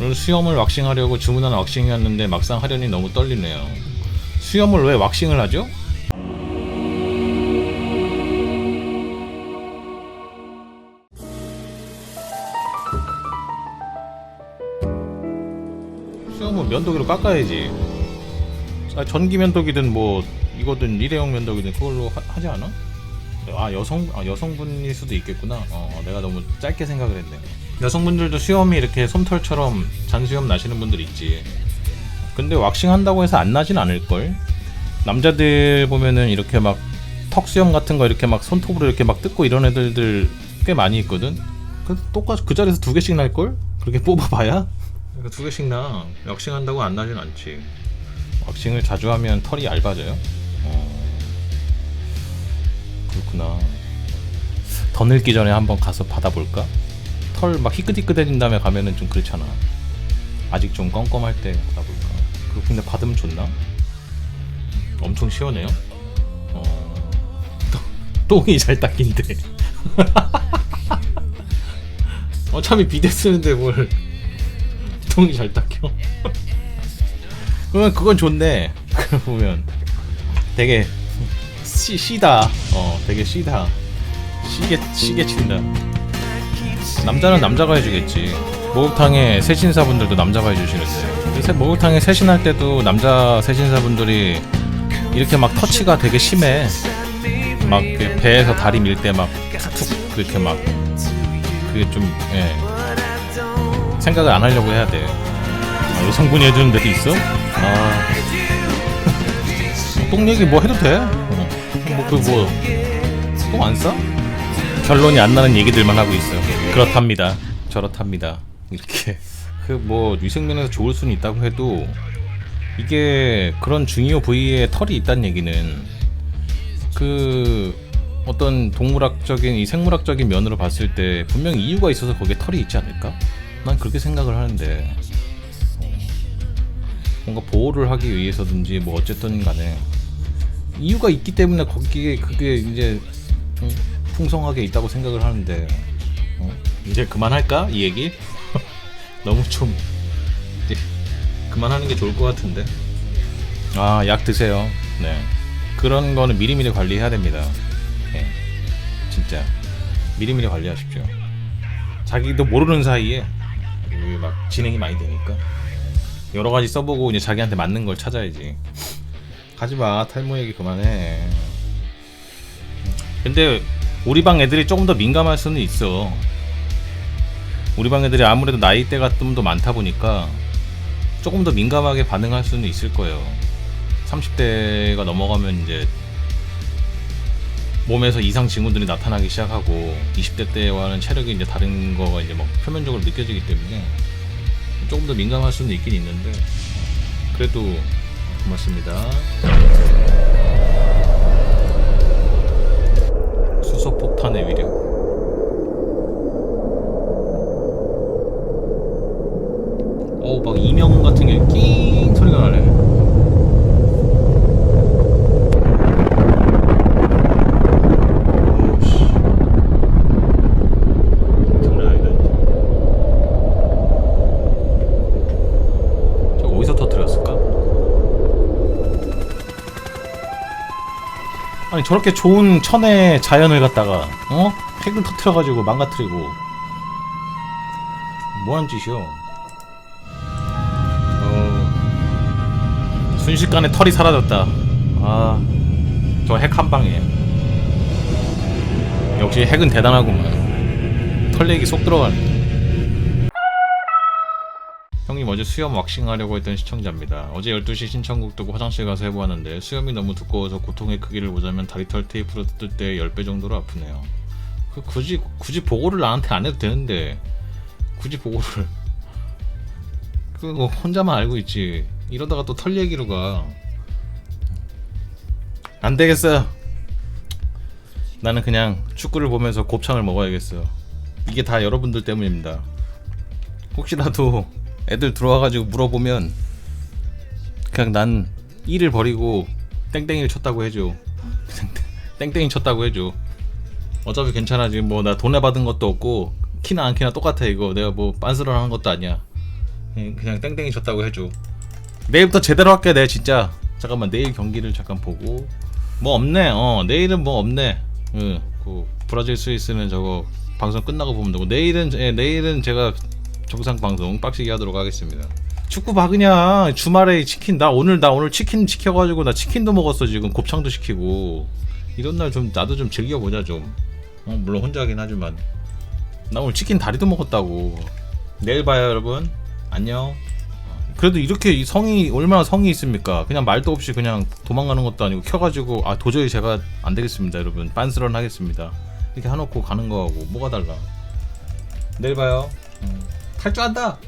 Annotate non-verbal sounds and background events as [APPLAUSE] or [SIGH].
오늘 수염을 왁싱하려고 주문한 왁싱이었는데 막상 하려니 너무 떨리네요. 수염을 왜 왁싱을 하죠? 수염은 면도기로 깎아야지. 아, 전기 면도기든 뭐 이거든 일회용 면도기든 그걸로 하, 지 않아? 아 여성 아 여성분일 수도 있겠구나. 어 내가 너무 짧게 생각을 했네. 여성분들도 수염이 이렇게 솜털처럼 잔수염 나시는 분들 있지. 근데 왁싱 한다고 해서 안 나진 않을 걸. 남자들 보면은 이렇게 막 턱수염 같은 거 이렇게 막 손톱으로 이렇게 막 뜯고 이런 애들들 꽤 많이 있거든. 그 똑같이 그 자리에서 두 개씩 날 걸? 그렇게 [LAUGHS] 뽑아봐야? 그러니까 두 개씩 나. 왁싱 한다고 안 나진 않지. 왁싱을 자주 하면 털이 얇아져요. 어. 그렇구나. 더 늙기 전에 한번 가서 받아볼까? 털 막 희끗희끗해진 다음에 가면은 좀 그렇잖아. 아직 좀 껌껌할 때 받아볼까? 그거 근데 받으면 좋나? 엄청 시원해요. 어. 똥- [LAUGHS] 똥이 잘 닦인대. 어차피 비데 쓰는데 뭘 [LAUGHS] 똥이 잘 닦여? [LAUGHS] 그러면 그건 좋네. 그걸 보면 되게 시, 시다. 어, 되게 시다. 시계 시계 친다. 남자는 남자가 해주겠지. 목욕탕에 세신사분들도 남자가 해주시는데 요새 목욕탕에 세신할 때도 남자 세신사분들이 이렇게 막 터치가 되게 심해. 막 이렇게 배에서 다리 밀 때 막 툭툭 그렇게 막 그게 좀 예. 생각을 안 하려고 해야 돼. 아, 여성분이 해주는 데도 있어? 아. [LAUGHS] 똥 얘기 뭐 해도 돼? 어. 뭐, 그, 뭐, 똥안 싸? 결론이 안 나는 얘기들만 하고 있어. 그렇답니다. 저렇답니다. 이렇게. 그, 뭐, 위생면에서 좋을 수는 있다고 해도, 이게 그런 중요 부위에 털이 있다는 얘기는, 그, 어떤 동물학적인, 이 생물학적인 면으로 봤을 때, 분명히 이유가 있어서 거기에 털이 있지 않을까? 난 그렇게 생각을 하는데, 뭔가 보호를 하기 위해서든지 뭐 어쨌든 간에 이유가 있기 때문에 거기에 그게 이제 좀 풍성하게 있다고 생각을 하는데 어? 이제 그만할까? 이 얘기? [LAUGHS] 너무 좀 그만하는 게 좋을 것 같은데. 아 약 드세요. 네. 그런 거는 미리미리 관리해야 됩니다. 예 진짜. 미리미리 관리하십시오. 자기도 모르는 사이에 막 진행이 많이 되니까. 여러 가지 써보고 이제 자기한테 맞는 걸 찾아야지. 가지 마. 탈모 얘기 그만해. 근데 우리 방 애들이 조금 더 민감할 수는 있어. 우리 방 애들이 아무래도 나이대가 좀 더 많다 보니까 조금 더 민감하게 반응할 수는 있을 거예요. 30대가 넘어가면 이제 몸에서 이상 징후들이 나타나기 시작하고 20대 때와는 체력이 이제 다른 거가 이제 막 표면적으로 느껴지기 때문에 조금 더 민감할 수는 있긴 있는데 그래도 고맙습니다. 폭탄의 위력. 어우 막 이명 같은 게 낑 소리가 나네. 오우, 씨. 장난 아니다. 진짜. 저 어디서 터뜨렸을까? 아니 저렇게 좋은 천의 자연을 갖다가 어? 핵을 터뜨려가지고 망가뜨리고 뭐하는 짓이요? 어, 순식간에 털이 사라졌다. 아, 저 핵 한 방에. 역시 핵은 대단하구만. 털 얘기 쏙 들어가네. 어제 수염 왁싱 하려고 했던 시청자입니다. 어제 12시 신청곡 듣고 화장실 가서 해보았는데 수염이 너무 두꺼워서 고통의 크기를 보자면 다리털 테이프로 뜯을 때 10배 정도로 아프네요. 그 굳이 굳이 보고를 나한테 안 해도 되는데 굳이 보고를 그거 혼자만 알고 있지. 이러다가 또 털 얘기로 가. 안 되겠어요. 나는 그냥 축구를 보면서 곱창을 먹어야겠어요. 이게 다 여러분들 때문입니다. 혹시라도 애들 들어와가지고 물어보면 그냥 난 일을 버리고 땡땡이를 쳤다고 해줘. [LAUGHS] 땡땡이 쳤다고 해줘. 어차피 괜찮아. 지금 뭐 나 돈에 받은 것도 없고 키나 안 키나 똑같아 이거. 내가 뭐 빤스런 한 것도 아니야. 그냥, 땡땡이 졌다고 해줘. 내일부터 제대로 할게 내 진짜. 잠깐만 내일 경기를 잠깐 보고. 뭐 없네 어. 내일은 뭐 없네. 응, 그 브라질 스위스는 저거 방송 끝나고 보면 되고. 내일은 예, 내일은 제가 정상 방송 빡시게 하도록 하겠습니다. 축구 봐 그냥. 주말에 치킨 나 오늘 나 오늘 치킨 시켜가지고 나 치킨도 먹었어 지금. 곱창도 시키고. 이런 날 좀 나도 좀 즐겨보자 좀. 어, 물론 혼자 하긴 하지만. 나 오늘 치킨 다리도 먹었다고. 내일 봐요 여러분. 안녕. 그래도 이렇게 이 성이 얼마나 성이 있습니까? 그냥 말도 없이 그냥 도망가는 것도 아니고 켜가지고 아 도저히 제가 안 되겠습니다 여러분. 빤스런 하겠습니다. 이렇게 해놓고 가는 거하고 뭐가 달라? 내일 봐요. 음. 탈주한다